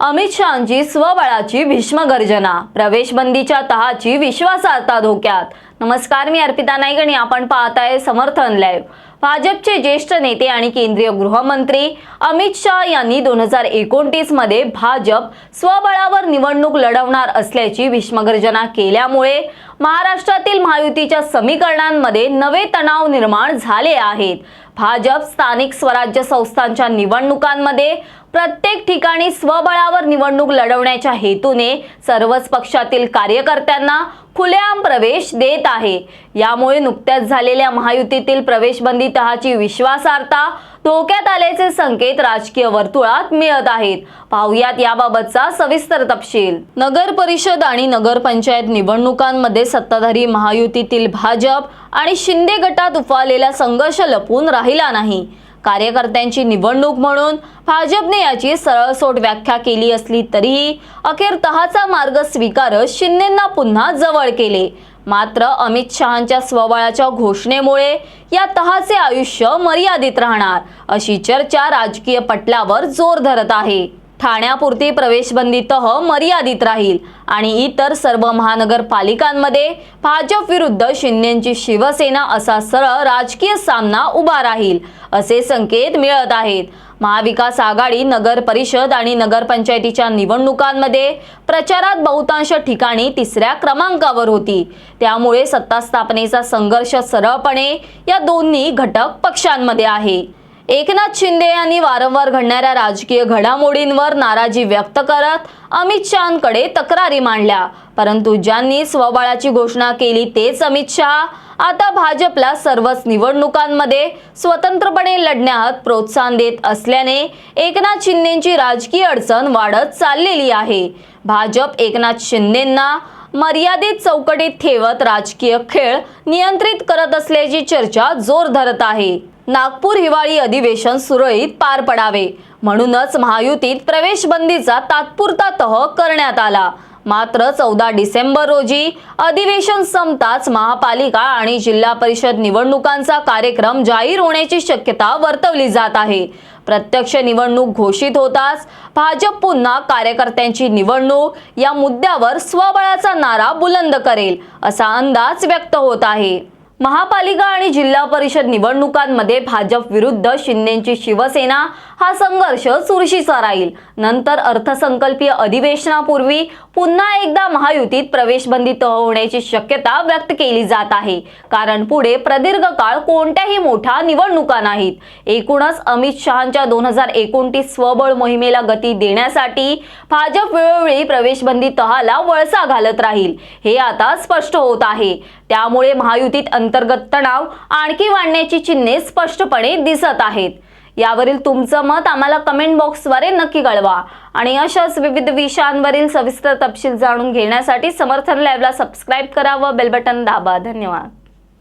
अमित शहांची स्वबळाची भीष्म गर्जना प्रवेशबंदीच्या तहाची विश्वासार्हता धोक्यात. नमस्कार मी अर्पिता नाईक आणि आपण पाहत आहे समर्थन लाईव्ह. भाजपचे ज्येष्ठ नेते आणि केंद्रीय गृहमंत्री अमित शहा यांनी दोन हजार एकोणतीसमध्ये भाजप स्वबळावर निवडणूक लढवणार असल्याची भीष्मगर्जना केल्यामुळे महाराष्ट्रातील महायुतीच्या समीकरणांमध्ये नवे तणाव निर्माण झाले आहेत. भाजप स्थानिक स्वराज्य संस्थांच्या निवडणुकांमध्ये प्रत्येक ठिकाणी स्वबळावर निवडणूक लढवण्याच्या हेतूने सर्वच पक्षातील कार्यकर्त्यांना खुलेआम प्रवेश देत आहे. यामुळे नुकत्याच झालेल्या महायुतीतील प्रवेशबंदी तहाची विश्वासार्हता धोक्यात आल्याचे संकेत राजकीय वर्तुळात मिळत आहेत. पाहुयात याबाबतचा सविस्तर तपशील. नगर परिषद आणि नगरपंचायत निवडणुकांमध्ये सत्ताधारी महायुतीतील भाजप आणि शिंदे गटात उफाळलेला संघर्ष लपून राहिला नाही. कार्यकर्त्यांची निवडणूक म्हणून भाजपने याची सरळसोट व्याख्या केली असली तरीही अखेर तहाचा मार्ग स्वीकारत शिंदेंना पुन्हा जवळ केले. मात्र अमित शहांच्या स्वबळाच्या घोषणेमुळे या तहाचे आयुष्य मर्यादित राहणार अशी चर्चा राजकीय पटलावर जोर धरत आहे. ठाण्यापुरती प्रवेशबंदी तह मर्यादित राहील आणि इतर सर्व महानगरपालिकांमध्ये भाजप विरुद्ध शिंदेची शिवसेना असा सरळ राजकीय सामना उभा राहील असे संकेत मिळत आहेत. महाविकास आघाडी नगर परिषद आणि नगरपंचायतीच्या निवडणुकांमध्ये प्रचारात बहुतांश ठिकाणी तिसऱ्या क्रमांकावर होती. त्यामुळे सत्ता स्थापनेचा संघर्ष सरळपणे या दोन्ही घटक पक्षांमध्ये आहे. एकनाथ शिंदे यांनी वारंवार घडणाऱ्या राजकीय घडामोडींवर नाराजी व्यक्त करत अमित शहांकडे तक्रारी मांडल्या. परंतु ज्यांनी स्वबळाची घोषणा केली तेच अमित शहा आता भाजपला सर्वच निवडणुकांमध्ये स्वतंत्रपणे लढण्यात प्रोत्साहन देत असल्याने एकनाथ शिंदेची राजकीय अडचण वाढत चाललेली आहे. भाजप एकनाथ शिंदेंना मर्यादित चौकटीत ठेवत राजकीय खेळ नियंत्रित करत असल्याची चर्चा जोर धरत आहे. नागपूर हिवाळी अधिवेशन सुरळीत पार पडावे म्हणूनच महायुतीत प्रवेशबंदीचा तात्पुरता तह करण्यात आला. मात्र चौदा डिसेंबर रोजी अधिवेशन संपताच महापालिका आणि जिल्हा परिषद निवडणुकांचा कार्यक्रम जाहीर होण्याची शक्यता वर्तवली जात आहे. प्रत्यक्ष निवडणूक घोषित होताच भाजप पुन्हा कार्यकर्त्यांची निवडणूक या मुद्द्यावर स्वबळाचा नारा बुलंद करेल असा अंदाज व्यक्त होत आहे. महापालिका आणि जिल्हा परिषद निवडणुकांमध्ये भाजप विरुद्ध शिंदेची शिवसेना हा संघर्ष चुरशीचा राहील नंतर अर्थसंकल्पीय अधिवेशनापूर्वी पुन्हा एकदा महायुतीत प्रवेशबंदी तह होण्याची शक्यता व्यक्त केली जात आहे. कारण पुढे प्रदीर्घ काळ कोणत्याही मोठ्या निवडणुका नाहीत. एकूणच अमित शहांच्या दोन हजार एकोणतीस स्वबळ मोहिमेला गती देण्यासाठी भाजप वेळोवेळी प्रवेशबंदी तहाला वळसा घालत राहील. हे आता स्पष्ट होत आहे. त्यामुळे महायुतीत अंतर्गत तणाव आणखी वाढण्याची चिन्हे स्पष्टपणे दिसत आहेत. यावरील तुमचं मत आम्हाला कमेंट बॉक्सद्वारे नक्की कळवा. आणि अशाच विविध विषयांवरील सविस्तर तपशील जाणून घेण्यासाठी समर्थन लाईव्हला सबस्क्राईब करा व बेल बटन दाबा. धन्यवाद.